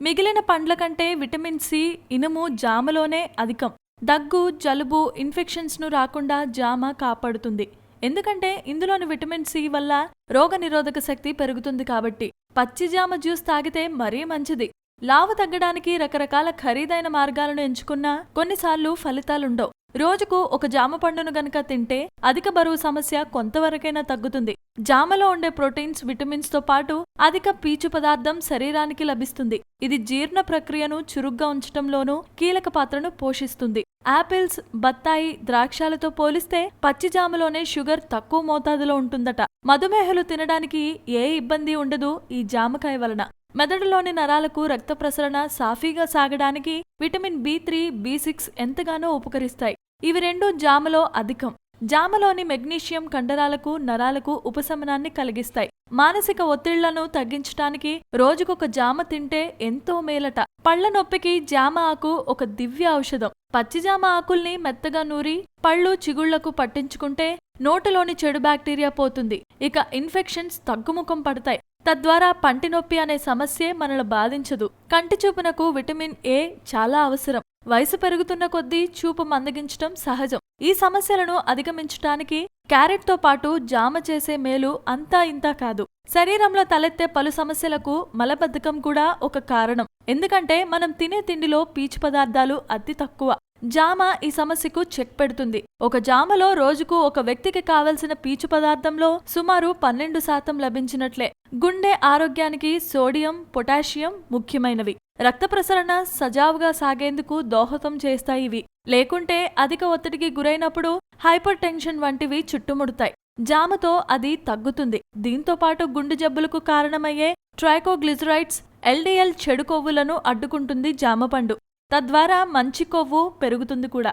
మిగిలిన పండ్ల కంటే విటమిన్ సి ఇనుము జామలోనే అధికం. దగ్గు జలుబు ఇన్ఫెక్షన్స్ను రాకుండా జామ కాపాడుతుంది. ఎందుకంటే ఇందులోని విటమిన్ సి వల్ల రోగనిరోధక శక్తి పెరుగుతుంది కాబట్టి పచ్చి జామ జ్యూస్ తాగితే మరీ మంచిది. లావు తగ్గడానికి రకరకాల ఖరీదైన మార్గాలను ఎంచుకున్నా కొన్నిసార్లు ఫలితాలుండవు. రోజుకు ఒక జామ పండును గనక తింటే అధిక బరువు సమస్య కొంతవరకైనా తగ్గుతుంది. జామలో ఉండే ప్రోటీన్స్ విటమిన్స్తో పాటు అధిక పీచు పదార్థం శరీరానికి లభిస్తుంది. ఇది జీర్ణ ప్రక్రియను చురుగ్గా ఉంచటంలోనూ కీలక పాత్రను పోషిస్తుంది. ఆపిల్స్ బత్తాయి ద్రాక్షాలతో పోలిస్తే పచ్చి జామలోనే షుగర్ తక్కువ మోతాదులో ఉంటుందట. మధుమేహలు తినడానికి ఏ ఇబ్బంది ఉండదు ఈ జామకాయ వలన. మెదడులోని నరాలకు రక్త ప్రసరణ సాఫీగా సాగడానికి vitamin B three B six ఎంతగానో ఉపకరిస్తాయి. ఇవి రెండు జామలో అధికం. జామలోని మెగ్నీషియం కండరాలకు నరాలకు ఉపశమనాన్ని కలిగిస్తాయి. మానసిక ఒత్తిళ్ళను తగ్గించటానికి రోజుకొక జామ తింటే ఎంతో మేలట. పళ్ళ నొప్పికి జామ ఆకు ఒక దివ్య ఔషధం. పచ్చి జామ ఆకుల్ని మెత్తగా నూరి పళ్ళు చిగుళ్ళకు పట్టించుకుంటే నోటిలోని చెడు బ్యాక్టీరియా పోతుంది. ఇక ఇన్ఫెక్షన్స్ తగ్గుముఖం పడతాయి. తద్వారా పంటి నొప్పి అనే సమస్యే మనల్ని బాధించదు. కంటి చూపునకు విటమిన్ ఏ చాలా అవసరం. వయసు పెరుగుతున్న కొద్దీ చూపు మందగించటం సహజం. ఈ సమస్యలను అధిగమించటానికి క్యారెట్తో పాటు జామ చేసే మేలు అంతా ఇంతా కాదు. శరీరంలో తలెత్తే పలు సమస్యలకు మలబద్ధకం కూడా ఒక కారణం. ఎందుకంటే మనం తినే తిండిలో పీచు పదార్థాలు అతి తక్కువ. జామ ఈ సమస్యకు చెక్ పెడుతుంది. ఒక జామలో రోజుకు ఒక వ్యక్తికి కావలసిన పీచు పదార్థంలో సుమారు పన్నెండు శాతం లభించినట్లే. గుండె ఆరోగ్యానికి సోడియం పొటాషియం ముఖ్యమైనవి. రక్త ప్రసరణ సజావుగా సాగేందుకు దోహదం చేస్తాయి ఇవి. లేకుంటే అధిక ఒత్తిడికి గురైనప్పుడు హైపర్ టెన్షన్ వంటివి చుట్టుముడతాయి. జామతో అది తగ్గుతుంది. దీంతో పాటు గుండె జబ్బులకు కారణమయ్యే ట్రైకోగ్లిజరైడ్స్ ఎల్డిఎల్ చెడు కొవ్వులను అడ్డుకుంటుంది జామపండు. తద్వారా మంచి కొవ్వు పెరుగుతుంది కూడా.